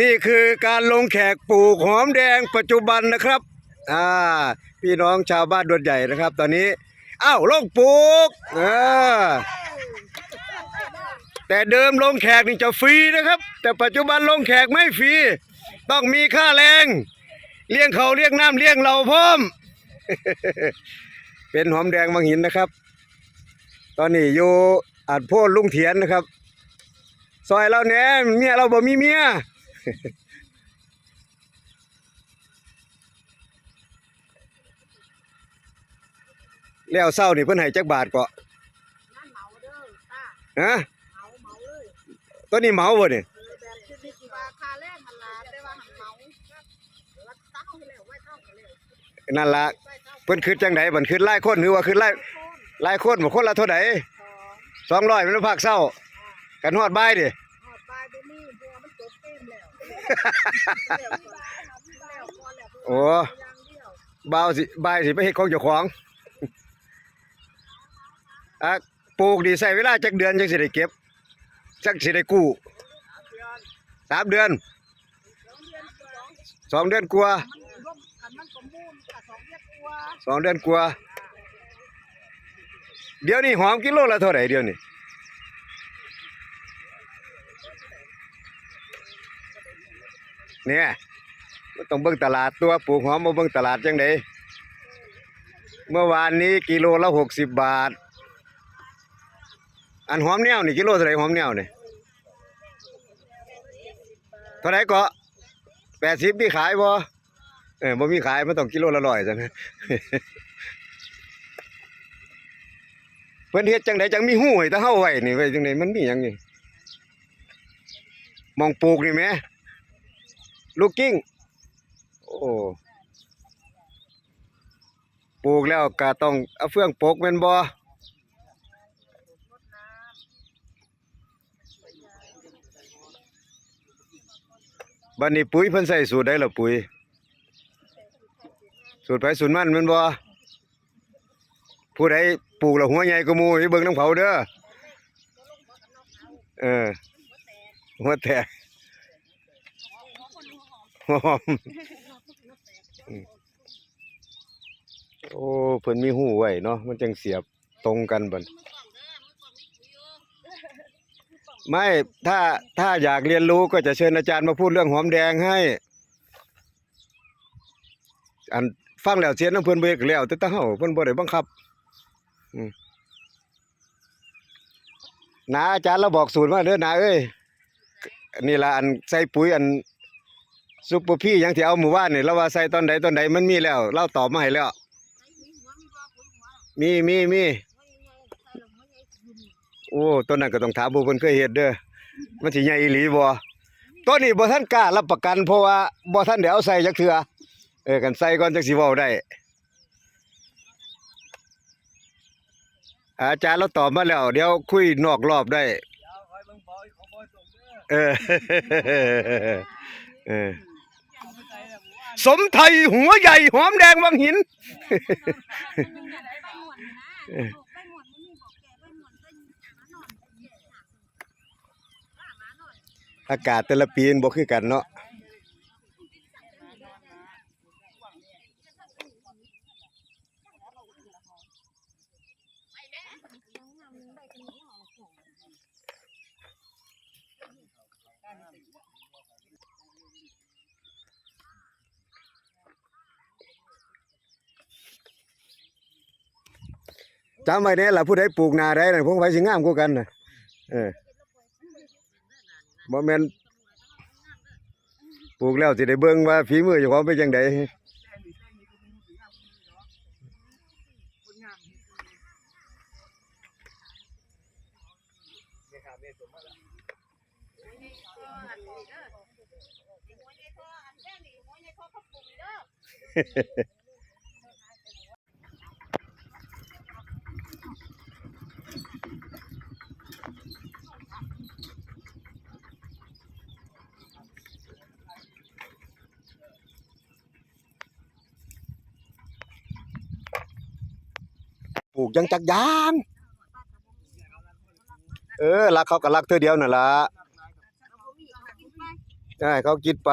นี่คือการลงแขกปลูกหอมแดงปัจจุบันนะครับ อ่า พี่น้องชาวบ้านดวนใหญ่นะครับ ตอนนี้อ้าวลงปลูกเออแต่เดิมลงแขกนี่จะฟรีนะครับ แต่ปัจจุบันลงแขกไม่ฟรี ต้องมีค่าแรง เลี้ยงเขาเลี้ยงน้ำเลี้ยงเราพร้อม เป็นหอมแดงบางหินนะครับ ตอนนี้อยู่อัดโพดลุงเถียนนะครับ ซอยเราแหน่เมียเราบ่มีเมียแล้วเศร้านี่เพิ่นให้จักบาทเกาะนั่นเหมาเด้อตาฮะเหมาเหมาเลยตัวนี้เหมาบ่นี่เออแบบคิดดีกี่ว่าค่าแรงมันลาแต่ว่าหันเหมารักเต้าให้แล้วไว้เต้าให้แล้วนั่นละไว้เต้าเพิ่นคิดจังไดบันคิดหลายคนหรือว่าคิดหลายโคนหลายคนบ่คนละเท่าใดสอง200มันภาคเศร้า กันฮอดบ่ายดิหอดปลายบ่มีเพราะว่ามันจบเต็มแล้วแล้วก่อนแล้วก่อนแล้วโอ้อย่างเดียวบ่าวสิบ่ายสิไปเฮ็ดของเจ้าของอะปลูกนี่ใช้เวลาจักเดือนจังสิได้เก็บจักสิได้กู้สามเดือนสองเดือนกว่ามันร่วมกันมันสมบูรณ์กับสองเดือนกว่าสองเดือนกว่าเดี๋ยวนี้หอมกิโลละเท่าไหร่เดี๋ยวนี้ เนี่ยมันต้องเบิ่งตลาดตัวปลูกหอมมาเบิ่งตลาดจังไดเมื่อวานนี้กิโลละหกสิบบาท อันหอมแนวนี่กิโลเท่าไหร่หอมแนวนี่เท่าไหร่กาะแปดสิบมีขายบ่เออบ่มีขายมันต้องกิโลละร้อยจังเพิ่นเฮ็ดจังไดจังมีหู้ให้ตาเฮาไว้นี่ไว้จังไดมันมีหยังนี่มองปลูกนี่แหม ลูกกิ้ง โอ้ปลูกแล้วก็ต้องเอาเฟื่องปกแม่นบ่บัดนี้ปุ๋ยเพิ่นใส่สูตรใดล่ะปุ๋ย สูตรไผสูตรมันแม่นบ่ผู้ใดปลูกแล้วหัวใหญ่ก็มูให้เบิ่งน้ำเขาเด้อ เออ หัวแตก หอมโอ้เพิ่นมีหูไว้เนาะมันจังเสียบตรงกันบัดไม่ถ้าถ้าอยากเรียนรู้ก็จะเชิญอาจารย์มาพูดเรื่องหอมแดงให้ อันฟังแล้วเสียน้ำเพิ่อนเบิกแล้วแต่ตาเฮาเพิ่อนบ่ได้บังคับนาอาจารย์เราบอกสูตรมาเด้อนาเอ้ยนี่ละอันใส่ปุ๋ยอัน ซุปเปอร์พี่ยังที่เอาหมู่บ้านเนี่ยเราว่าใส่ตอนใดตอนใดมันมีแล้วเราตอบมาให้แล้ว มีมีมีโอ้ต้นนั้นก็ต้องถามผู้เพิ่นเคยเฮ็ดเด้อมันสิใหญ่อีหลีบ่ต้นนี้บ่ทันกล้ารับประกัน เพราะว่าบ่ทันได้เอาใส่จักเทื่อเออกันใส่ก่อนจักสิเว้าได้อาจารย์เราตอบมาแล้ว เดี๋ยวคุยนอกรอบได้เออเออ สมไทยหัวใหญ่หอมแดงวังหิน อากาศแต่ละปีมันบ่คือกันเนาะ จำไว้เด้ล่ะผู้ใดปลูกนาได้น่ะพวกไผสิงามกว่ากันน่ะเออบ่แม่นปลูกแล้วสิได้เบิ่งว่าฝีมือเจ้าของเป็นจังได ปลูกยังจักยาง เออรักเขาก็รักเธอเดียวน่ะล่ะใช่เขากินไป